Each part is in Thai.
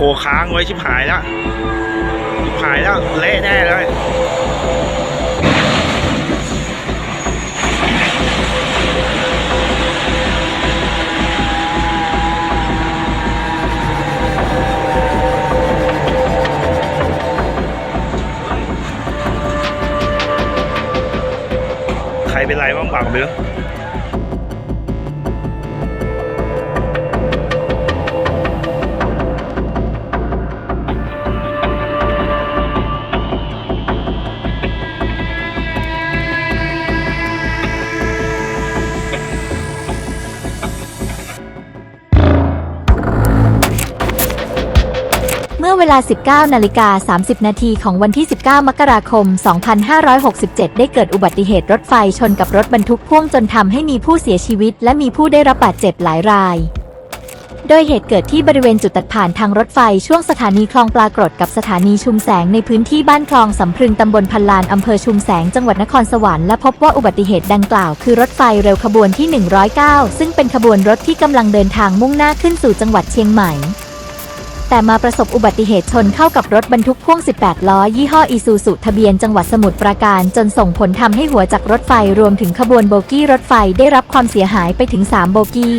คค้างไว้ชิบหายแล้วชิบหายแล้วเละแน่เลยใครเป็นไรบ้างบังเบื้องเมื่อ เวลา 19 นาฬิกา 30 นาทีของวันที่ 19 มกราคม 2567 ได้เกิดอุบัติเหตุรถไฟชนกับรถบรรทุกพ่วงจนทำให้มีผู้เสียชีวิต และมีผู้ได้รับบาดเจ็บหลายราย โดยเหตุเกิดที่บริเวณจุดตัดผ่านทางรถไฟช่วงสถานีคลองปลากรดกับสถานีชุมแสงในพื้นที่บ้านคลองสำพรึงตำบลพันลานอำเภอชุมแสงจังหวัดนครสวรรค์และพบว่าอุบัติเหตุดังกล่าวคือรถไฟเร็วขบวนที่ 109 ซึ่งเป็นขบวนรถที่กำลังเดินทางมุ่งหน้าขึ้นสู่จังหวัดเชียงใหม่ แต่มาประสบอุบัติเหตุชนเข้ากับรถบรรทุกพ่วง 18 ล้อ ยี่ห้ออีซูซุทะเบียนจังหวัดสมุทรปราการ จนส่งผลทำให้หัวจักรรถไฟรวมถึงขบวนโบกี้รถไฟได้รับความเสียหายไปถึง 3 โบกี้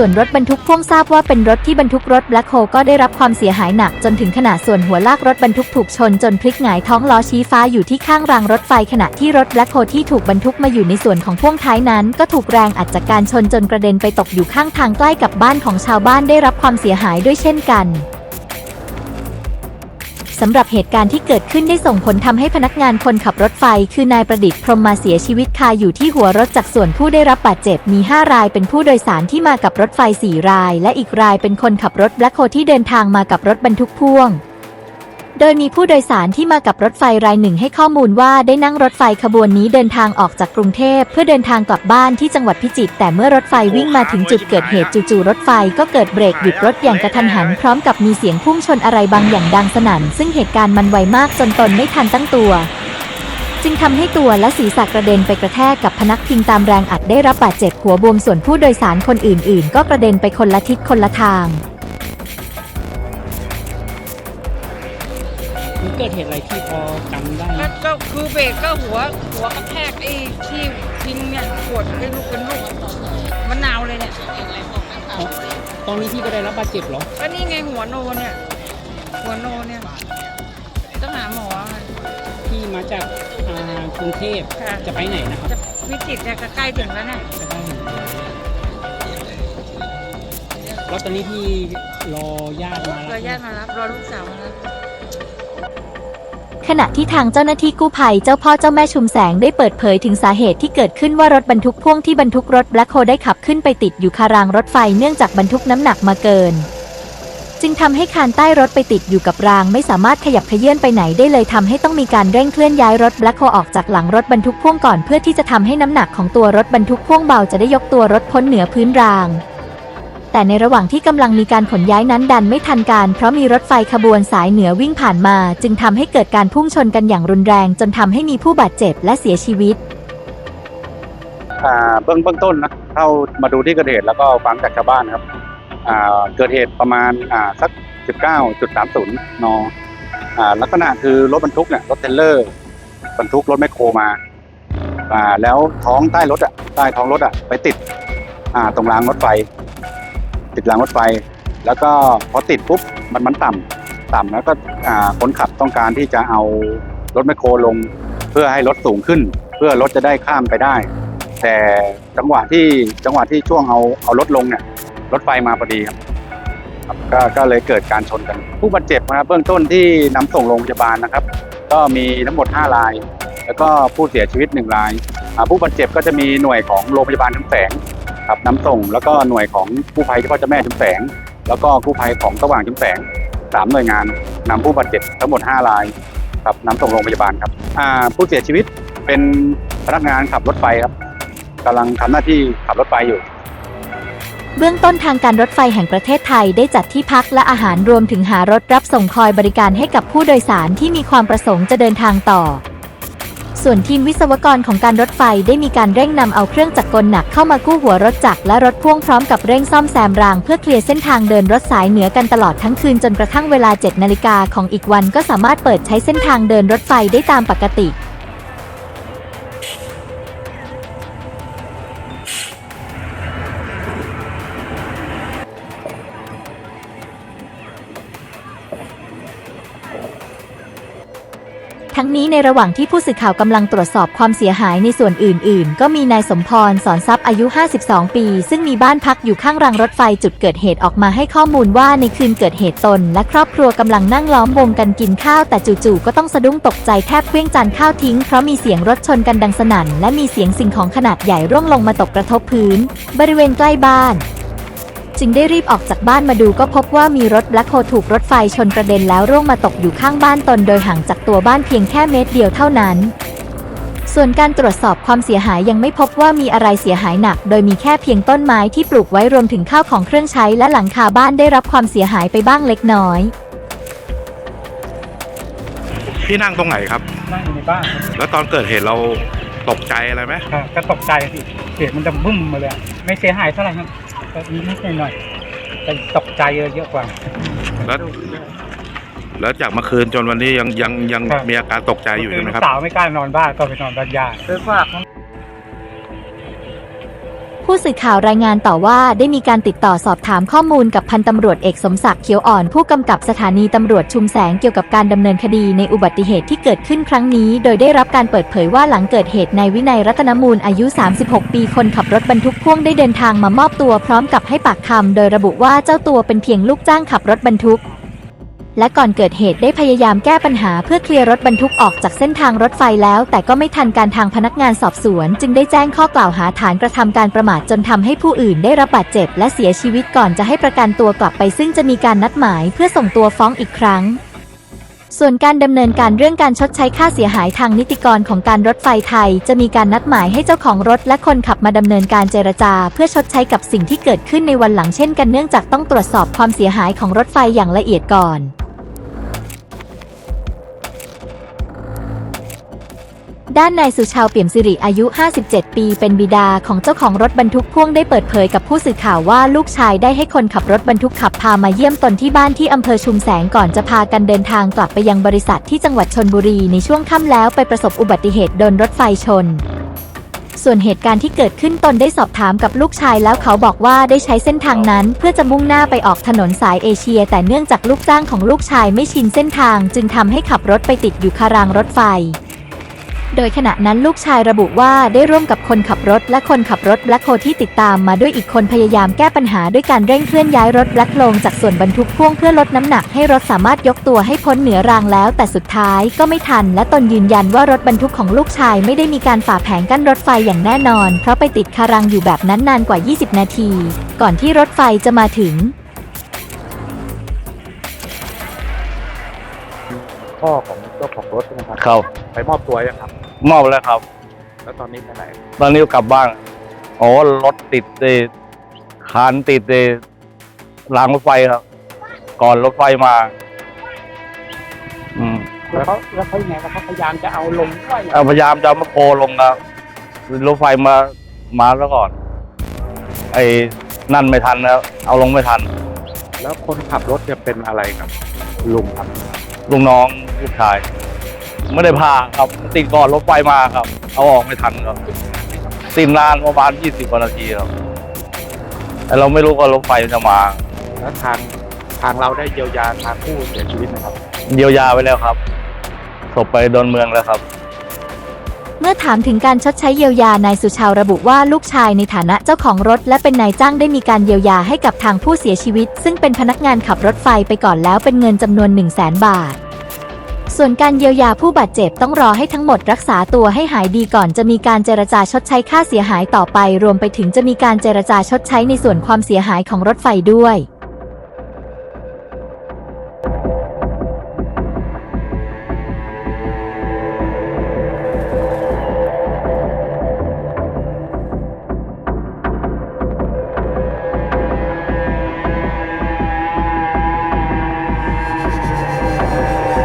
ส่วนรถบรรทุกพ่วงทราบว่าเป็นรถที่บรรทุกรถแบล็คโฮก็ได้รับความเสียหายหนักจนถึงขนาดส่วนหัวลากรถบรรทุกถูกชนจนพลิกหงายท้องล้อชี้ฟ้าอยู่ที่ข้างรางรถไฟขณะที่รถแบล็คโฮที่ถูกบรรทุกมาอยู่ในส่วนของพ่วงท้ายนั้น ก็ถูกแรงอัดจากการชนจนกระเด็นไปตกอยู่ข้างทางใกล้กับบ้านของชาวบ้านได้รับความเสียหายด้วยเช่นกัน สำหรับเหตุการณ์ที่เกิดขึ้นได้ส่งผลทำให้พนักงานคนขับรถไฟ คือนายประดิษฐ์พรมมาเสียชีวิตคาอยู่ที่หัวรถจากส่วนผู้ได้รับบาดเจ็บมี 5 รายเป็นผู้โดยสารที่มากับรถไฟ 4 ราย และอีกรายเป็นคนขับรถแบล็คโฮที่เดินทางมากับรถบรรทุกพ่วง โดยมีผู้โดยสารที่มากับรถไฟรายหนึ่งให้ข้อมูลว่าได้นั่งรถไฟขบวนนี้เดินทางออกจากกรุงเทพ เพื่อเดินทางกลับบ้านที่จังหวัดพิจิตรแต่เมื่อรถไฟวิ่งมาถึงจุดเกิดเหตุจู่ๆรถไฟก็เกิดเบรกหยุดรถอย่างกระทันหัน พร้อมกับมีเสียงพุ่งชนอะไรบางอย่างดังสนั่น ซึ่งเหตุการณ์มันไวมากจนตนไม่ทันตั้งตัว จึงทำให้ตัวและศีรษะกระเด็นไปกระแทกกับพนักพิงตามแรงอัดได้รับบาดเจ็บหัวบวมส่วนผู้โดยสารคนอื่น ๆ ก็กระเด็นไปคนละทิศคนละทาง มันเกิดเหตุอะไรที่พอจำได้ไหมแล้วก็คือเบรกก็หัวหัวกระแทกไอ้ที่พิงเนี่ยปวดเป็นลูกเป็นลูกมะนาวเลยเนี่ยอ๋อตอนนี้พี่ก็ได้รับบาดเจ็บเหรอ ก็นี่ไงหัวโนเนี่ย หัวโนเนี่ยต้องหาหมอค่ะ พี่มาจากอ่ากรุงเทพค่ะ จะไปไหนนะครับจะวิจิตรเนี่ยก็ใกล้ถึงแล้วเนี่ยจะไปไหนแล้วตอนนี้พี่รอญาติมาเราแล้วญาติมารับรอลูกสาวมารับ ขณะที่ทางเจ้าหน้าที่กู้ภัยเจ้าพ่อเจ้าแม่ชุมแสงได้เปิดเผยถึงสาเหตุที่เกิดขึ้นว่ารถบรรทุกพ่วงที่บรรทุกรถแบล็คโฮได้ขับขึ้นไปติดอยู่คารางรถไฟเนื่องจากบรรทุกน้ำหนักมาเกิน จึงทำให้คานใต้รถไปติดอยู่กับราง ไม่สามารถขยับเขยื่อนไปไหนได้เลยทำให้ต้องมีการเร่งเคลื่อนย้ายรถแบล็คโฮออกจากหลังรถบรรทุกพ่วงก่อนเพื่อที่จะทำให้น้ำหนักของตัวรถบรรทุกพ่วงเบาจะได้ยกตัวรถพ้นเหนือพื้นราง แต่ในระหว่างที่กำลังมีการขนย้ายนั้นดันไม่ทันการ เพราะมีรถไฟขบวนสายเหนือวิ่งผ่านมา จึงทำให้เกิดการพุ่งชนกันอย่างรุนแรง จนทำให้มีผู้บาดเจ็บและเสียชีวิต อ่าเบื้องเบื้องต้นนะเข้ามาดูที่เกิดเหตุแล้วก็ฟังจากชาวบ้านครับอ่าเกิดเหตุประมาณอ่าสัก 19.30 นอ่าลักษณะคือรถบรรทุกเนี่ยรถเทรลเลอร์บรรทุกรถแมคโครมาอ่าแล้วท้องใต้รถอะใต้ท้องรถอะไปติดอ่าตรงรางรถไฟ ติดรางรถไฟ แล้วก็พอติดปุ๊บมันมันต่ำต่ำแล้วก็คนขับต้องการที่จะเอารถแมคโครลง เพื่อให้รถสูงขึ้น เพื่อรถจะได้ข้ามไปได้ แต่จังหวะที่จังหวะที่ช่วงเอาเอารถลงเนี่ยรถไฟมาพอดีครับก็ก็เลยเกิดการชนกัน ผู้บาดเจ็บนะครับเบื้องต้นที่นำส่งโรงพยาบาลนะครับ ก็มีทั้งหมด 5 ราย แล้วก็ผู้เสียชีวิต 1 รายอ่าผู้บาดเจ็บก็จะมีหน่วยของโรงพยาบาลชุมแสง ครับนำส่งแล้วก็หน่วยของกู้ภัยที่พ่อเจ้าแม่ชุมแสง แล้วก็กู้ภัยของสว่างชุมแสงสามหน่วยงานนำผู้บาดเจ็บทั้งหมด 5 รายครับนำส่งโรงพยาบาลครับอ่าผู้เสียชีวิตเป็นพนักงานขับรถไฟครับกำลังทำหน้าที่ขับรถไฟอยู่เบื้องต้นทางการรถไฟแห่งประเทศไทยได้จัดที่พักและอาหารรวมถึงหารถรับส่งคอยบริการให้กับผู้โดยสารที่มีความประสงค์จะเดินทางต่อ ส่วนทีมวิศวกรของการรถไฟได้มีการเร่งนำเอาเครื่องจักรกลหนักเข้ามากู้หัวรถจักรและรถพ่วงพร้อมกับเร่งซ่อมแซมรางเพื่อเคลียร์เส้นทางเดินรถสายเหนือกันตลอดทั้งคืนจนกระทั่งเวลา 7 นาฬิกาของอีกวันก็สามารถเปิดใช้เส้นทางเดินรถไฟได้ตามปกติ ทั้งนี้ในระหว่างที่ผู้สื่อข่าวกำลังตรวจสอบความเสียหายในส่วนอื่น ๆ ก็มีนายสมพรสอนทรัพย์อายุ 52 ปี ซึ่งมีบ้านพักอยู่ข้างรางรถไฟจุดเกิดเหตุออกมาให้ข้อมูลว่าในคืนเกิดเหตุตน และครอบครัวกำลังนั่งล้อมวงกันกินข้าวแต่จู่ๆก็ต้องสะดุ้งตกใจแทบเคว้งจานข้าวทิ้งเพราะมีเสียงรถชนกันดังสนั่น และมีเสียงสิ่งของขนาดใหญ่ร่วงลงมาตกกระทบพื้น บริเวณใกล้บ้าน จึงได้รีบออกจากบ้านมาดูก็พบว่ามีรถแบล็คโฮถูกรถไฟชนกระเด็นแล้วร่วงมาตกอยู่ข้างบ้านตนโดยห่างจากตัวบ้านเพียงแค่เมตรเดียวเท่านั้น ส่วนการตรวจสอบความเสียหายยังไม่พบว่ามีอะไรเสียหายหนัก โดยมีแค่เพียงต้นไม้ที่ปลูกไว้รวมถึงข้าวของเครื่องใช้และหลังคาบ้านได้รับความเสียหายไปบ้างเล็กน้อยพี่นั่งตรงไหนครับ นั่งอยู่ในบ้านแล้วตอนเกิดเหตุเราตกใจอะไรไหมครับก็ตกใจสิเสียงมันจะบึ้มมาเลยอะไม่เสียหายเท่าไหร่ครับ ก็มีนิดหน่อยแต่ตกใจเยอะกว่า แล้ว แล้วจากเมื่อคืนจนวันนี้ยังยังยังครับ มีอาการตกใจอยู่ใช่ไหมครับ ลูกสาวไม่กล้านอนบ้านก็ไปนอนบ้านญาติ ไปฝาก ผู้สื่อข่าวรายงานต่อว่าได้มีการติดต่อสอบถามข้อมูลกับพันตำรวจเอกสมศักดิ์เขียวอ่อนผู้กำกับสถานีตำรวจชุมแสงเกี่ยวกับการดำเนินคดีในอุบัติเหตุที่เกิดขึ้นครั้งนี้ โดยได้รับการเปิดเผยว่าหลังเกิดเหตุนายวินัยรัตนมูลอายุ 36 ปีคนขับรถบรรทุกพ่วงได้เดินทางมามอบตัวพร้อมกับให้ปากคำโดยระบุว่าเจ้าตัวเป็นเพียงลูกจ้างขับรถบรรทุก และก่อนเกิดเหตุได้พยายามแก้ปัญหาเพื่อเคลียร์รถบรรทุกออกจากเส้นทางรถไฟแล้ว แต่ก็ไม่ทันการทางพนักงานสอบสวน จึงได้แจ้งข้อกล่าวหาฐานกระทำการประมาทจนทำให้ผู้อื่นได้รับบาดเจ็บ และเสียชีวิตก่อนจะให้ประกันตัวกลับไป ซึ่งจะมีการนัดหมายเพื่อส่งตัวฟ้องอีกครั้งส่วนการดำเนินการเรื่องการชดใช้ค่าเสียหายทางนิติกรของการรถไฟไทย จะมีการนัดหมายให้เจ้าของรถและคนขับมาดำเนินการเจรจา เพื่อชดใช้กับสิ่งที่เกิดขึ้นในวันหลังเช่นกันเนื่องจากต้องตรวจสอบความเสียหายของรถไฟอย่างละเอียดก่อน ด้านนายสุชาวเปี่ยมสิริอายุ 57 ปี เป็นบิดาของเจ้าของรถบรรทุกพ่วงได้เปิดเผยกับผู้สื่อข่าวว่าลูกชายได้ให้คนขับรถบรรทุกขับพามาเยี่ยมตนที่บ้านที่อำเภอชุมแสงก่อนจะพากันเดินทางกลับไปยังบริษัทที่จังหวัดชนบุรีในช่วงค่ำแล้วไปประสบอุบัติเหตุโดนรถไฟชนส่วนเหตุการณ์ที่เกิดขึ้นตนได้สอบถามกับลูกชายแล้วเขาบอกว่าได้ใช้เส้นทางนั้น เพื่อจะมุ่งหน้าไปออกถนนสายเอเชีย แต่เนื่องจากลูกจ้างของลูกชายไม่ชินเส้นทาง จึงทำให้ขับรถไปติดอยู่คารางรถไฟ โดยขณะนั้นลูกชายระบุว่าได้ร่วมกับคนขับรถและคนขับรถแบล็คโฮที่ติดตามมาด้วยอีกคนพยายามแก้ปัญหาด้วยการเร่งเคลื่อนย้ายรถแบล็คโลงจากส่วนบรรทุกพ่วงเพื่อลดน้ำหนักให้รถสามารถยกตัวให้พ้นเหนือรางแล้ว แต่สุดท้ายก็ไม่ทัน และตนยืนยันว่ารถบรรทุกของลูกชายไม่ได้มีการฝ่าแผงกั้นรถไฟอย่างแน่นอน เพราะไปติดคารางอยู่แบบนั้นนานกว่า 20 นาที ก่อนที่รถไฟจะมาถึง พ่อของเจ้าของรถใช่ไหมครับครับไปมอบตัวยังครับ มอบแล้วครับ แล้วตอนนี้ไปไหนตอนนี้กลับบ้านโอ้รถติดเลยคานติดเลยรางรถไฟครับ ก่อนรถไฟมา อืมแล้วเขาแล้วเขายังไงว่าเขาพยายามจะเอาลงด้วยเอาพยายามจะเอามาโคลงครับรถไฟมามาแล้วก่อน ไอ้นั่นไม่ทันแล้วเอาลงไม่ทัน แล้วคนขับรถจะเป็นอะไรครับลุงครับ ลุงน้องลูกชาย ไม่ได้พาครับ ติดก่อนรถไฟมาครับ เอาออกไม่ทันครับติดนานประมาณยี่สิบกว่านาทีครับแต่เราไม่รู้ว่ารถไฟจะมา แล้วทางทางเราได้เยียวยาทางผู้เสียชีวิตนะครับ เยียวยาไว้แล้วครับศพไปโดนเมืองแล้วครับ เมื่อถามถึงการชดใช้เยียวยานายสุชาวระบุว่าลูกชายในฐานะเจ้าของรถ และเป็นนายจ้างได้มีการเยียวยาให้กับทางผู้เสียชีวิต ซึ่งเป็นพนักงานขับรถไฟไปก่อนแล้วเป็นเงินจำนวน 1 0 0 0 0แสนบาท ส่วนการเยียวยาผู้บาดเจ็บต้องรอให้ทั้งหมดรักษาตัวให้หายดีก่อนจะมีการเจรจาชดใช้ค่าเสียหายต่อไป รวมไปถึงจะมีการเจรจาชดใช้ในส่วนความเสียหายของรถไฟด้วย